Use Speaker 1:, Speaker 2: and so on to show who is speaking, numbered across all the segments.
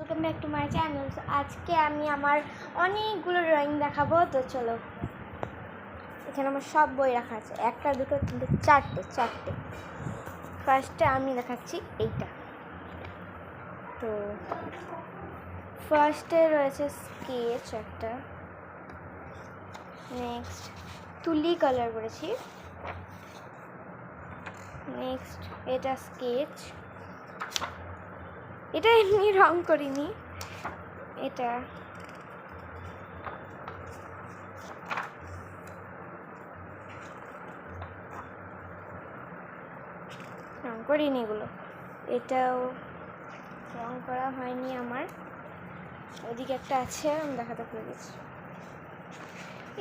Speaker 1: Welcome back to my channel আজকে আমি আমার অনেকগুলো ড্রয়িং দেখাবো। তো চলো, এখানে আমার সব বই রাখা আছে। একটা, দুটো, তিনটে, চারটে চারটে। ফার্স্টে আমি দেখাচ্ছি এইটা। তো ফার্স্টে রয়েছে স্কেচ একটা। নেক্সট তুলি কালার করেছি। নেক্সট এটা স্কেচ এটা এমনি রং করিনি। এটা। রং করিনি এগুলো। এটাও রং করা হয়নি আমার। ওদিকে একটা আছে, আমি দেখাতে ভুলে গেছি।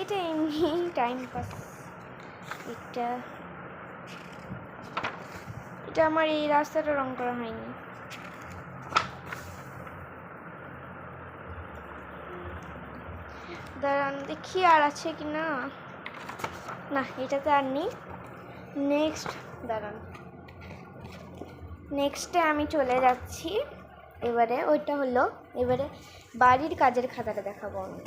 Speaker 1: এটা এমনি টাইম পাস। এটা। এটা আমার এই রাস্তাটা রং করা হয়নি। দাঁড়ান, দেখি আর আছে কি না না এটাতে আর নেই। নেক্সট দাঁড়ান। নেক্সটে আমি চলে যাচ্ছি। এবারে ওইটা হলো, এবারে বাড়ির কাজের খাতাটা দেখাবো আমি।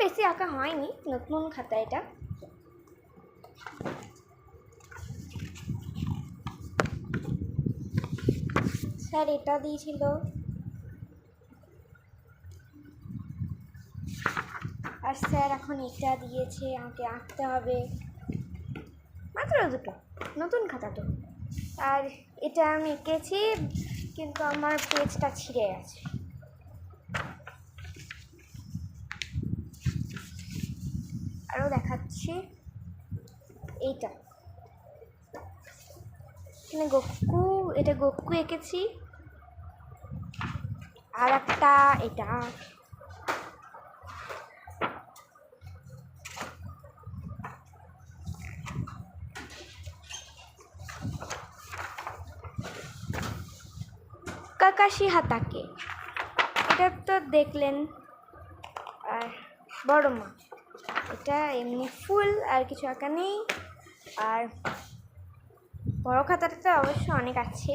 Speaker 1: বেশি আঁকা হয়নি, নতুন খাতা এটা। স্যার, এটা দিয়েছিল। আর স্যার, এখন এটা দিয়েছে, আমাকে আঁকতে হবে। মাত্র দুটো, নতুন খাতা তো। আর এটা আমি এঁকেছি, কিন্তু আমার পেজটা ছিঁড়ে গেছে। আরও দেখাচ্ছি। এইটা। এখানে গক্কু, এটা গক্কু এঁকেছি। আর একটা এটা। কাকাশি হাতাকে এটা তো দেখলেন, আর বড় মা। এটা এমনি ফুল, আর কিছু আঁকা নেই। আর বড় খাতাটাতে অবশ্য অনেক আছে।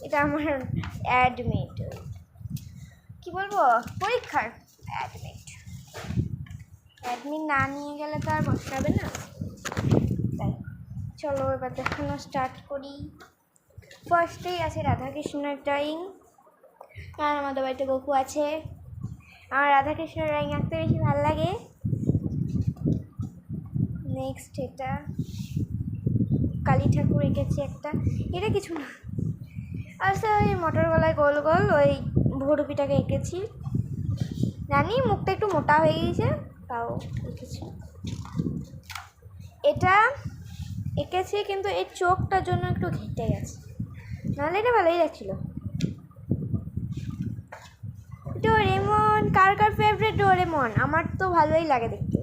Speaker 1: এটা আমার অ্যাডমিট কি বলব? পরীক্ষার অ্যাডমিট অ্যাডমিট না নিয়ে গেলে তো আর বসাবে না। তাই, চলো এবার দেখানো স্টার্ট করি। ফার্স্টেই আছে রাধাকৃষ্ণের ড্রয়িং আর আমাদের বাড়িতে গপু আছে। আমার রাধাকৃষ্ণের ড্রয়িং আঁকতে বেশি ভালো লাগে। নেক্সট এটা। কালী ঠাকুর এঁকেছি একটা। এটা কিছু না। আচ্ছা ওই মটর গলায় গোল গোল ওই ভরুপিটাকে এঁকেছি। জানি মুখটা একটু মোটা হয়ে গিয়েছে, তাও এঁকেছি। এটা এঁকেছি কিন্তু এই চোখটার জন্য একটু ঘেটে গেছে। নাহলে এটা ভালোই লাগছিল। ডোরেমন, কার কার ফেভারিট ডোরেমন? আমার তো ভালোই লাগে দেখতে।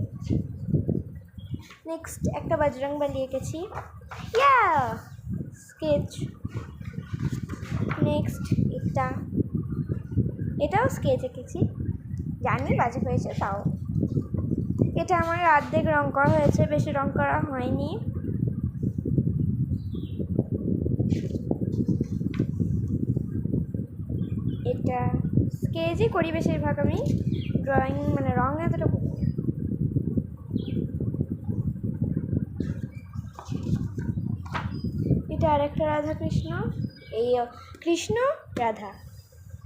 Speaker 1: নেক্সট একটা বজরং বালি এঁকেছি। ইয়া স্কেচ নেক্সট এটা এটাও স্কেচ এঁকেছি। জানি বাজে হয়েছে তাও। এটা আমার অর্ধেক রং করা হয়েছে, বেশি রং করা হয়নি। এটা স্কেচই করি বেশিরভাগ আমি। ড্রয়িং মানে রং এতটা এটা আরেকটা রাধা কৃষ্ণ এই কৃষ্ণ রাধা।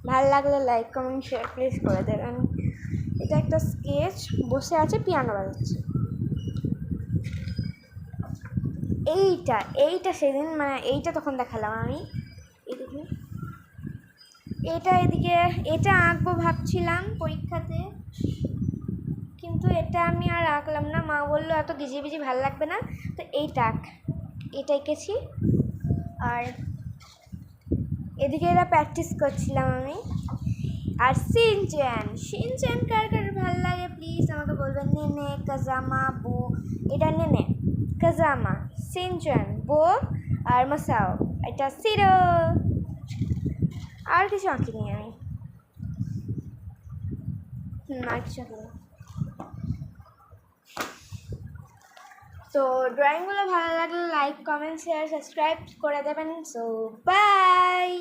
Speaker 1: ভালো লাগলে লাইক কমেন্ট শেয়ার প্লিজ করে দেবেন এটা একটা স্কেচ বসে আছে পিয়ানো বাজাচ্ছে। এইটা এইটা সেদিন মানে এইটা তখন দেখালাম আমি। দেখুন এটা এদিকে, এটা আঁকবো ভাবছিলাম পরীক্ষাতে। কিন্তু এটা আমি আর আঁকলাম না। মা বলল, এত গিজি বিজি ভালো লাগবে না। তো এইটা আঁক। এটা এঁকেছি। আর এদিকে এরা প্র্যাকটিস করছিলাম আমি। আর সিনচ্যান সিনচ্যান কার কার ভালো লাগে প্লিজ আমাকে বলবেন? নেনে, কাজামা, বো, এটা নেনে, কাজামা সিনচ্যান বো আর মাসাও, এটা সিরো। আর কিছু আমি। আর কিছু আঁকিনি তো ড্রয়িংগুলো ভালো লাগলে লাইক কমেন্ট শেয়ার সাবস্ক্রাইব করে দেবেন। So by